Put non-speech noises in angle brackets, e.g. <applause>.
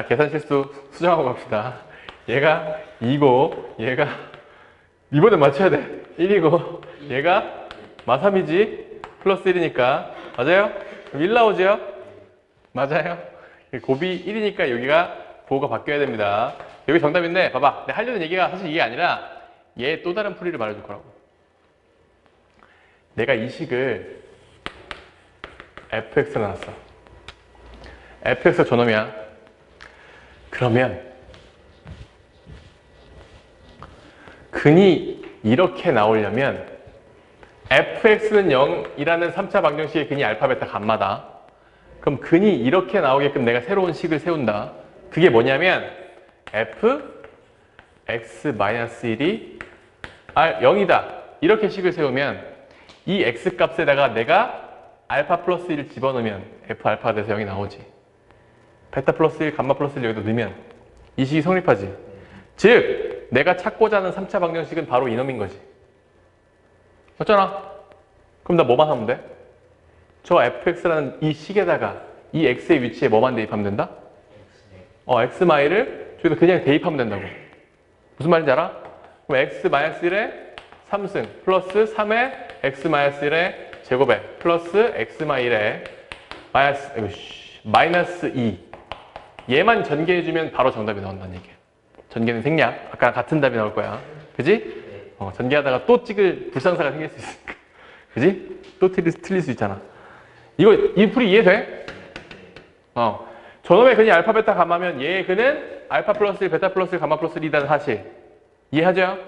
자, 계산 실수 수정하고 갑시다. 얘가 2고, 얘가, 이번에 맞춰야 돼. 1이고, 얘가 마3이지, 플러스 1이니까. 맞아요? 그럼 1 나오죠? 맞아요? 곱이 1이니까 여기가 보호가 바뀌어야 됩니다. 여기 정답인데, 봐봐. 내가 하려는 얘기가 사실 이게 아니라, 얘 또 다른 풀이를 말해줄 거라고. 내가 이 식을 fx로 놨어. fx가 저놈이야. 그러면 근이 이렇게 나오려면 fx는 0이라는 3차 방정식의 근이 알파, 베타, 감마다. 그럼 근이 이렇게 나오게끔 내가 새로운 식을 세운다. 그게 뭐냐면 f x-1이 아, 0이다. 이렇게 식을 세우면 이 x 값에다가 내가 알파 플러스 1을 집어넣으면 f 알파가 돼서 0이 나오지. 베타 플러스 1, 감마 플러스 1 여기다 넣으면 이 식이 성립하지. 즉, 내가 찾고자 하는 3차 방정식은 바로 이놈인 거지. 맞잖아? 그럼 나 뭐만 하면 돼? 저 fx라는 이 식에다가 이 x의 위치에 뭐만 대입하면 된다? 어, x 마이를 저기다 그냥 대입하면 된다고. 무슨 말인지 알아? 그럼 x 마이너스 1에 3승 플러스 3에 x 마이너스 1에 제곱에 플러스 x 마이 1에 마이너스, 마이너스 2. 얘만 전개해주면 바로 정답이 나온다는 얘기야. 전개는 생략. 아까 같은 답이 나올 거야. 그지? 어, 전개하다가 또 찍을 불상사가 생길 수 있으니까. <laughs> 그지? 또 틀릴, 수- 틀릴 수 있잖아. 이거, 이 풀이 이해돼? 어. 저놈의 근이 알파, 베타, 감마면 얘의 근은 알파 플러스 1, 베타 플러스 1, 감마 플러스 1이라는 사실. 이해하죠?